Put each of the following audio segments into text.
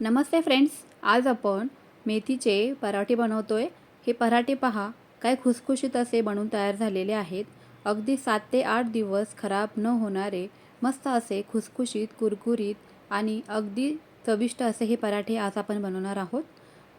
नमस्ते friends आज आपण मेथीचे पराठे बनवतो आहे हे पराठे पहा काय खुसखुशीत असे बनून तयार झालेले आहेत. अगदी सात ते आठ दिवस खराब न होणारे मस्त असे खुसखुशीत कुरकुरीत आणि अगदी चविष्ट असे हे पराठे आज आपण बनवणार आहोत.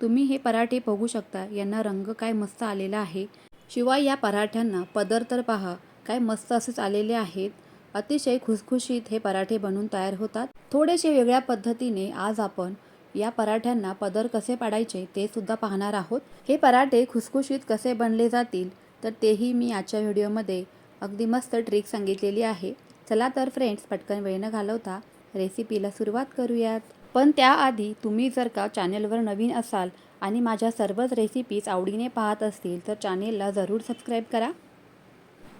तुम्ही हे पराठे बघू शकता यांना रंग काय मस्त आलेला आहे. शिवाय या पराठ्यांना पदर तर पहा काय मस्त असेच आलेले आहेत. अतिशय खुसखुशीत हे पराठे बनून तयार होतात. थोडेसे वेगळ्या पद्धतीने आज आपण या पराठ्यांना पदर कसे पाडायचे ते सुद्धा पाहणार आहोत. हे पराठे खुसखुशीत कसे बनले जातील तर तेही मी आजच्या व्हिडिओमध्ये अगदी मस्त ट्रिक सांगितलेली आहे. चला तर फ्रेंड्स पटकन वेळ न घालवता रेसिपीला सुरुवात करूयात. पण त्याआधी तुम्ही जर का चॅनलवर नवीन असाल आणि माझ्या सर्वच रेसिपीज आवडीने पाहत असतील तर चॅनेलला जरूर सबस्क्राईब करा.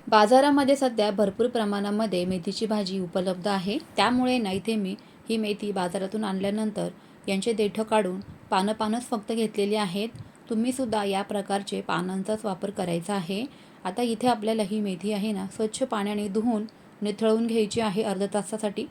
बाजारामध्ये सध्या भरपूर प्रमाणामध्ये मेथीची भाजी उपलब्ध आहे. त्यामुळे ना इथे मी ही मेथी बाजारातून आणल्यानंतर यांचे देठं काढून पानं पानंच फक्त घेतलेली आहेत. तुम्हीसुद्धा या प्रकारचे पानांचाच वापर करायचा आहे. आता इथे आपल्याला ही मेथी आहे ना स्वच्छ पाण्याने धुवून निथळून घ्यायची आहे अर्ध्या तासासाठी.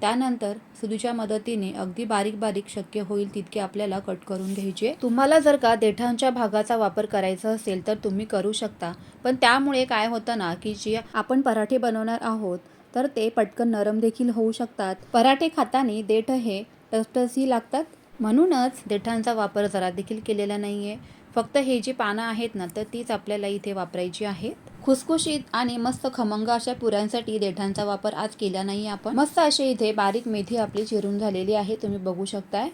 त्यानंतर सुदूच्या मदतीने अगदी बारीक बारीक शक्य होईल तितके आपल्याला कट करून घ्यायचे. तुम्हाला जर का देठांच्या भागाचा वापर करायचा असेल तर तुम्ही करू शकता. पण त्यामुळे काय होतं ना की जे आपण पराठे बनवणार आहोत तर ते पटकन नरम देखील होऊ शकतात. पराठे खाताना देठ हे टसटसही लागतात. म्हणूनच देठांचा वापर जरा देखील केलेला नाही आहे फक्त हे जी पानं आहेत ना तर तीच आपल्याला इथे वापरायची आहेत. खुसखुशीत आणि मस्त खमंग अशा पुऱ्यांसाठी देठांचा वापर आज केला नाही आपण. मस्त अशी इथे बारीक मेथी आपली चिरून झालेली आहे तुम्ही बघू शकताय.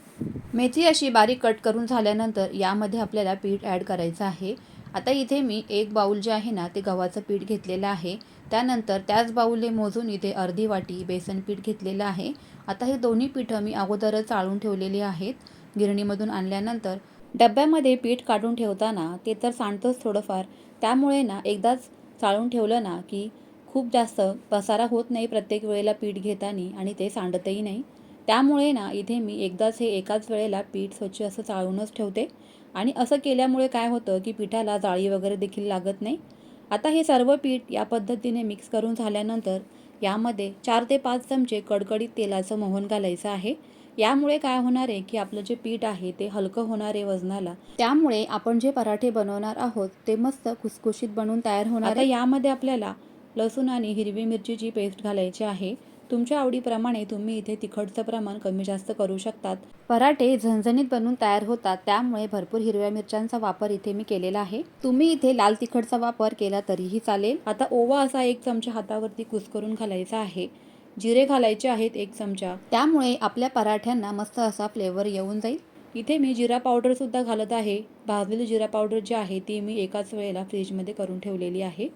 मेथी अशी बारीक कट करून झाल्यानंतर यामध्ये आपल्याला पीठ ॲड करायचं आहे. आता इथे मी एक बाऊल जे आहे ना ते गव्हाचं पीठ घेतलेलं आहे. त्यानंतर त्याच बाऊलने मोजून इथे अर्धी वाटी बेसन पीठ घेतलेलं आहे. आता हे दोन्ही पिठं मी अगोदरच चाळून ठेवलेली आहेत. गिरणीमधून आणल्यानंतर डब्यामध्ये पीठ काढून ठेवताना ते तर सांडतंच थोडंफार. त्यामुळे ना एकदाच चाळून ठेवलं ना की खूप जास्त पसारा होत नाही प्रत्येक वेळेला पीठ घेताना आणि ते सांडतही नाही. त्यामुळे ना इथे मी एकदाच हे एकाच वेळेला पीठ स्वच्छ असं चाळूनच ठेवते. आणि असं केल्यामुळे काय होतं की पिठाला जाळी वगैरे देखील लागत नाही. आता हे सर्व पीठ या पद्धतीने मिक्स करून झाल्यानंतर यामध्ये चार ते पाच चमचे कडकडीत तेलाचं मोहन घालायचं आहे. यामुळे काय होणार आहे की आपलं जे पीठ आहे ते हलकं होणार आहे वजनाला. त्यामुळे आपण जे पराठे बनवणार आहोत ते मस्त खुसखुशीत बनवून तयार होणार आहे. यामध्ये आपल्याला लसूण आणि हिरवी मिरचीची पेस्ट घालायची आहे. तुमच्या आवडीप्रमाणे तुम्ही इथे तिखटचं प्रमाण कमी जास्त करू शकतात. पराठे झणझणीत बनवून तयार होतात त्यामुळे भरपूर हिरव्या मिरच्यांचा वापर इथे मी केलेला आहे. तुम्ही इथे लाल तिखटचा वापर केला तरीही चालेल. आता ओवा असा एक चमचा हातावरती कुस्करून घालायचा आहे. जिरे घालायचे आहेत एक चमचा. त्यामुळे आपल्या पराठ्यांना मस्त असा फ्लेवर येऊन जाईल. इथे मी जिरा पावडर सुद्धा घालत आहे. भाजलेली जिरा पावडर जी आहे ती मी एकाच वेळेला फ्रीजमध्ये करून ठेवलेली आहे.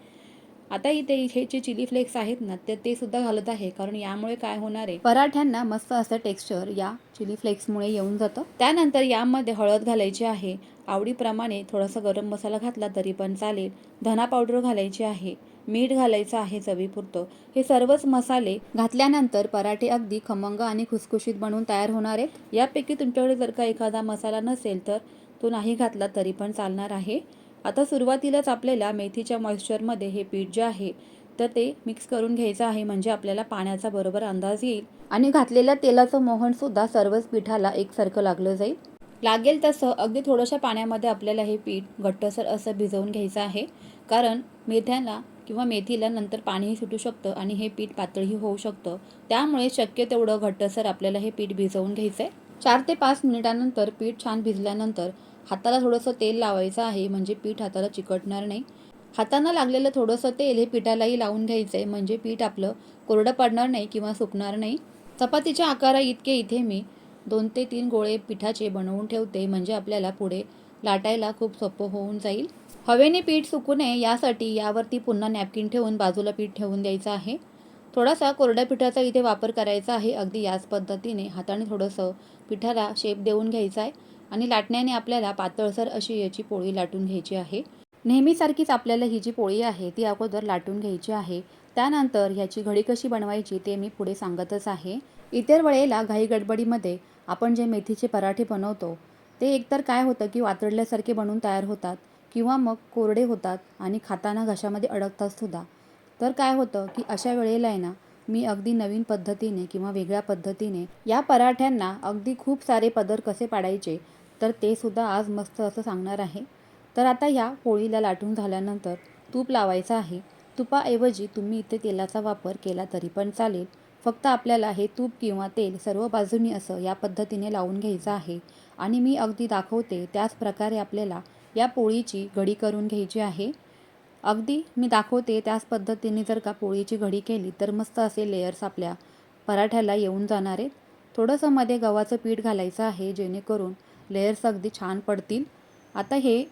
आता इथे इथे जे चिली फ्लेक्स आहेत ना तर ते सुद्धा घालत आहे. कारण यामुळे काय होणार आहे? पराठ्यांना मस्त असं टेक्स्चर या चिली फ्लेक्समुळे येऊन जातं. त्यानंतर यामध्ये हळद घालायची आहे. आवडीप्रमाणे थोडासा गरम मसाला घातला तरी पण चालेल. धना पावडर घालायची आहे. मीठ घालायचं आहे चवीपुरतं. हे सर्वच मसाले घातल्यानंतर पराठे अगदी खमंग आणि खुसखुशीत बनवून तयार होणार आहेत. यापैकी तुमच्याकडे जर का एखादा मसाला नसेल तर तो नाही घातला तरी पण चालणार आहे. आता सुरुवातीलाच आपल्याला मेथीच्या मॉइश्चरमध्ये हे पीठ जे आहे तर ते मिक्स करून घ्यायचं आहे म्हणजे आपल्याला पाण्याचा बरोबर अंदाज येईल. आणि घातलेल्या तेलाचं मोहनसुद्धा सर्वच पिठाला एकसारखं लागलं जाईल. लागेल तसं अगदी थोड्याशा पाण्यामध्ये आपल्याला हे पीठ घट्टसर असं भिजवून घ्यायचं आहे कारण मेथ्याला किंवा मेथीला नंतर पाणीही सुटू शकतं आणि हे पीठ पातळही होऊ शकतं. त्यामुळे शक्य तेवढं घट्टसर आपल्याला हे पीठ भिजवून घ्यायचं आहे चार ते पाच मिनिटानंतर पीठ छान भिजल्यानंतर हाताला थोडंसं तेल लावायचं आहे म्हणजे पीठ हाताला चिकटणार नाही. हातांना लागलेलं थोडंसं तेल हे पिठालाही लावून घ्यायचं आहे म्हणजे पीठ आपलं कोरडं पडणार नाही किंवा सुकणार नाही. चपातीच्या आकारा इतके इथे मी दोन ते तीन गोळे पिठाचे बनवून ठेवते म्हणजे आपल्याला पुढे लाटायला खूप सोपं होऊन जाईल. हवेने पीठ सुकू नये यासाठी यावरती पुन्हा नॅपकिन ठेवून बाजूला पीठ ठेवून द्यायचं आहे. थोडासा कोरड्या पिठाचा इथे वापर करायचा आहे अगदी याच पद्धतीने हाताने थोडंसं पिठाला शेप देऊन घ्यायचा आहे आणि लाटण्याने आपल्याला पातळसर अशी याची पोळी लाटून घ्यायची आहे. नेहमीसारखीच आपल्याला ही जी पोळी आहे ती अगोदर लाटून घ्यायची आहे. त्यानंतर ह्याची घडी कशी बनवायची ते मी पुढे सांगतच आहे. इतर वेळेला घाई गडबडीमध्ये आपण जे मेथीचे पराठे बनवतो ते एकतर काय होतं की वातडल्यासारखे बनून तयार होतात किंवा मग कोरडे होतात आणि खाताना घशामध्ये अडकतात सुद्धा. तर काय होतं की अशा वेळेला आहे ना मी अगदी नवीन पद्धतीने किंवा वेगळ्या पद्धतीने या पराठ्यांना अगदी खूप सारे पदर कसे पाडायचे तर ते सुद्धा आज मस्त असं सांगणार आहे. तर आता ह्या पोळीला लाटून झाल्यानंतर तूप लावायचं आहे. तुपाऐवजी तुम्ही इथे तेलाचा वापर केला तरी पण चालेल. फक्त आपल्याला हे तूप किंवा तेल सर्व बाजूनी असं या पद्धतीने लावून घ्यायचं आहे. आणि मी अगदी दाखवते त्याच प्रकारे आपल्याला या पोळीची घडी करून घ्यायची आहे. अगदी मी दाखवते त्याच पद्धतीने जर का पोळीची घडी केली तर मस्त असे लेयर्स आपल्या पराठ्याला येऊन जाणार आहेत. थोडंसं मध्ये गव्हाचं पीठ घालायचं आहे जेणेकरून लेयर्स अगदी छान पडतील. आता हे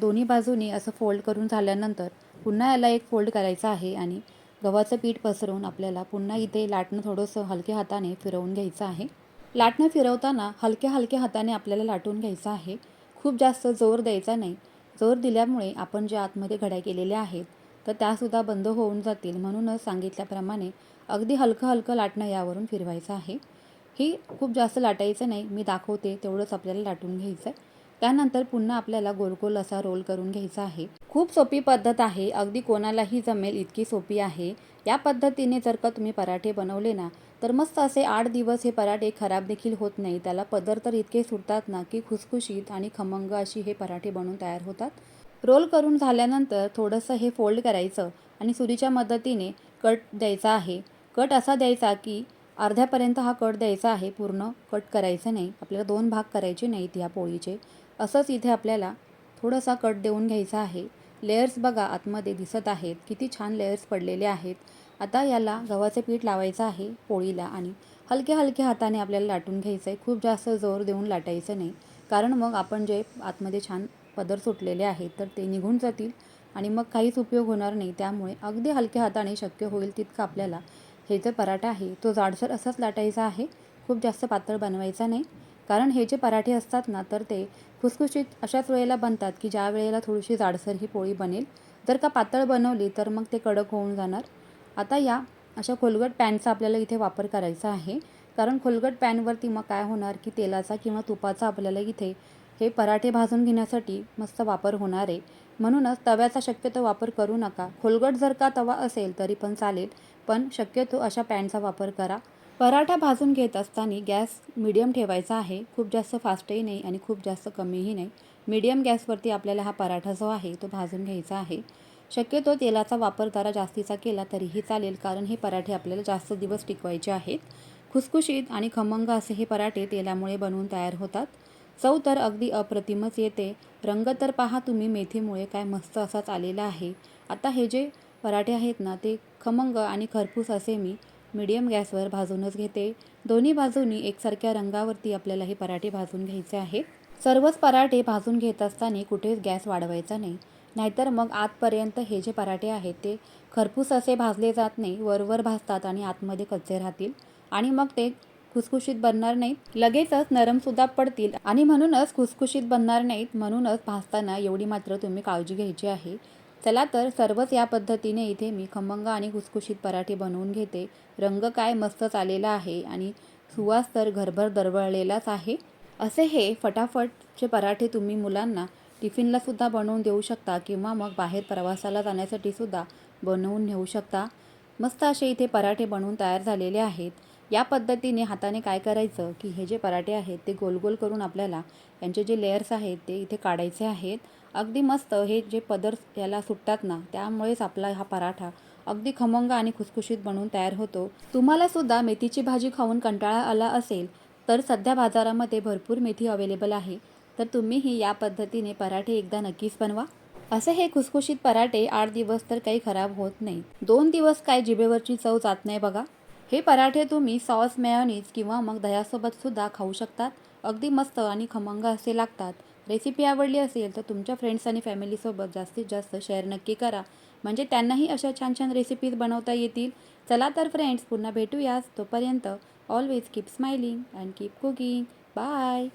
दोन्ही बाजूनी असं फोल्ड करून झाल्यानंतर पुन्हा याला एक फोल्ड करायचं आहे आणि गव्हाचं पीठ पसरवून आपल्याला पुन्हा इथे लाटणं थोडंसं हलक्या हाताने फिरवून घ्यायचं आहे. लाटणं फिरवताना हलक्या हलक्या हाताने आपल्याला लाटून घ्यायचं आहे. खूप जास्त जोर द्यायचा नाही. जोर दिल्यामुळे आपण ज्या आतमध्ये घड्या केलेल्या आहेत तर त्यासुद्धा बंद होऊन जातील म्हणूनच सांगितल्याप्रमाणे अगदी हलकं हलकं लाटणं यावरून फिरवायचं आहे. ही खूप जास्त लाटायचं नाही. मी दाखवते. तेवढंच आपल्याला लाटून घ्यायचं आहे त्यानंतर पुन्हा आपल्याला गोलगोल असा रोल करून घ्यायचा आहे. खूप सोपी पद्धत आहे. अगदी कोणालाही जमेल इतकी सोपी आहे. या पद्धतीने जर का तुम्ही पराठे बनवले ना तर मस्त असे आठ दिवस हे पराठे खराब देखील होत नाही. त्याला पदर तर इतके सुटतात ना की खुसखुशीत आणि खमंग अशी हे पराठे बनून तयार होतात. रोल करून झाल्यानंतर थोडंसं हे फोल्ड करायचं आणि सुरीच्या मदतीने कट द्यायचा आहे. कट असा द्यायचा की अर्ध्यापर्यंत हा कट द्यायचा आहे पूर्ण कट करायचं नाही. आपल्याला दोन भाग करायचे नाहीत ह्या पोळीचे. असंच इथे आपल्याला थोडासा कट देऊन घ्यायचा आहे. लेयर्स बघा आतमध्ये दिसत आहेत. किती छान लेयर्स पडलेले आहेत. आता याला गव्हाचे पीठ लावायचं आहे पोळीला आणि हलक्या हलक्या हाताने आपल्याला लाटून घ्यायचं आहे खूप जास्त जोर देऊन लाटायचं नाही. कारण मग आपण जे आतमध्ये छान पदर सुटलेले आहेत तर ते निघून जातील आणि मग काहीच उपयोग होणार नाही. त्यामुळे अगदी हलक्या हाताने शक्य होईल तितकं आपल्याला हे जे पराठा आहे तो जाडसर असाच लाटायचा आहे. खूप जास्त पातळ बनवायचा नाही. कारण हे जे पराठे असतात ना तर ते खुसखुशीत अशाच वेळेला बनतात की ज्या वेळेला थोडीशी जाडसर ही पोळी बनेल. जर का पातळ बनवली तर मग ते कडक होऊन जाणार. आता या अशा खोलगट पॅनचा आपल्याला इथे वापर करायचा आहे. कारण खोलगट पॅनवरती मग काय होणार की तेलाचा किंवा तुपाचा आपल्याला इथे हे पराठे भाजून घेण्यासाठी मस्त वापर होणार आहे. म्हणूनच तव्याचा शक्यतो वापर करू नका. खोलगट जर का तवा असेल तरी पण चालेल. पण शक्यतो अशा पॅनचा वापर करा. पराठा भाजून घेत असताना गॅस मिडियम ठेवायचा आहे. खूप जास्त फास्टही नाही आणि खूप जास्त कमीही नाही. मीडियम गॅसवरती आपल्याला हा पराठा जो आहे तो भाजून घ्यायचा आहे. शक्यतो तेलाचा वापर जरा जास्तीचा केला तरीही चालेल कारण हे पराठे आपल्याला जास्त दिवस टिकवायचे आहेत. खुसखुशीत आणि खमंग असे हे पराठे तेलामुळे बनवून तयार होतात. चव तर अगदी अप्रतिमच येते. रंग तर पहा तुम्ही मेथीमुळे काय मस्त असाच आलेला आहे. आता हे जे पराठे आहेत ना ते खमंग आणि खरपूस असे मी मीडियम गॅसवर भाजूनच घेते. दोन्ही बाजूनी एकसारख्या रंगावरती आपल्याला हे पराठे भाजून घ्यायचे आहेत सर्वच पराठे भाजून घेत असताना कुठेच गॅस वाढवायचा नाही. नाहीतर मग आतपर्यंत हे जे पराठे आहेत ते खरपूस असे भाजले जात नाही वरवर भाजतात आणि आतमध्ये कच्चे राहतील. आणि मग ते खुसखुशीत बनणार नाहीत. लगेचच नरमसुद्धा पडतील. आणि म्हणूनच खुसखुशीत बनणार नाहीत म्हणूनच भाजताना एवढी मात्र तुम्ही काळजी घ्यायची आहे. चला तर सर्वच या पद्धतीने इथे मी खमंग आणि खुसखुशीत पराठे बनवून घेते. रंग काय मस्तच आलेला आहे आणि सुवास तर घरभर दरवळलेलाच आहे. असे हे फटाफटचे पराठे तुम्ही मुलांना टिफिनला सुद्धा बनवून देऊ शकता किंवा मग बाहेर प्रवासाला जाण्यासाठी सुद्धा बनवून नेऊ शकता. मस्त असे इथे पराठे बनवून तयार झालेले आहेत. या पद्धतीने हाताने काय करायचं की हे जे पराठे आहेत ते गोल गोल करून आपल्याला यांचे जे लेयर्स आहेत ते इथे काढायचे आहेत. अगदी मस्त हे जे पदर याला सुटतात ना त्यामुळेच आपला हा पराठा अगदी खमंग आणि खुसखुशीत बनवून तयार होतो. तुम्हाला सुद्धा मेथीची भाजी खाऊन कंटाळा आला असेल तर सध्या बाजारामध्ये भरपूर मेथी अवेलेबल आहे. तर तुम्हीही या पद्धतीने पराठे एकदा नक्कीच बनवा. असे हे खुसखुशीत पराठे आठ दिवस तर काही खराब होत नाही. दोन दिवस काय जिभेवरची चव जात नाही बघा. हे पराठे तुम्ही सॉस मेयोनीज किंवा मग दह्यासोबत सुद्धा खाऊ शकतात. अगदी मस्त आणि खमंग असे लागतात. रेसिपी आवडली असेल तर तुमच्या फ्रेंड्स आणि फॅमिलीसोबत जास्तीत जास्त शेअर नक्की करा. म्हणजे त्यांनाही अशा छान छान रेसिपीज बनवता येतील. चला तर फ्रेंड्स पुन्हा भेटूयाच तोपर्यंत always keep smiling and keep cooking bye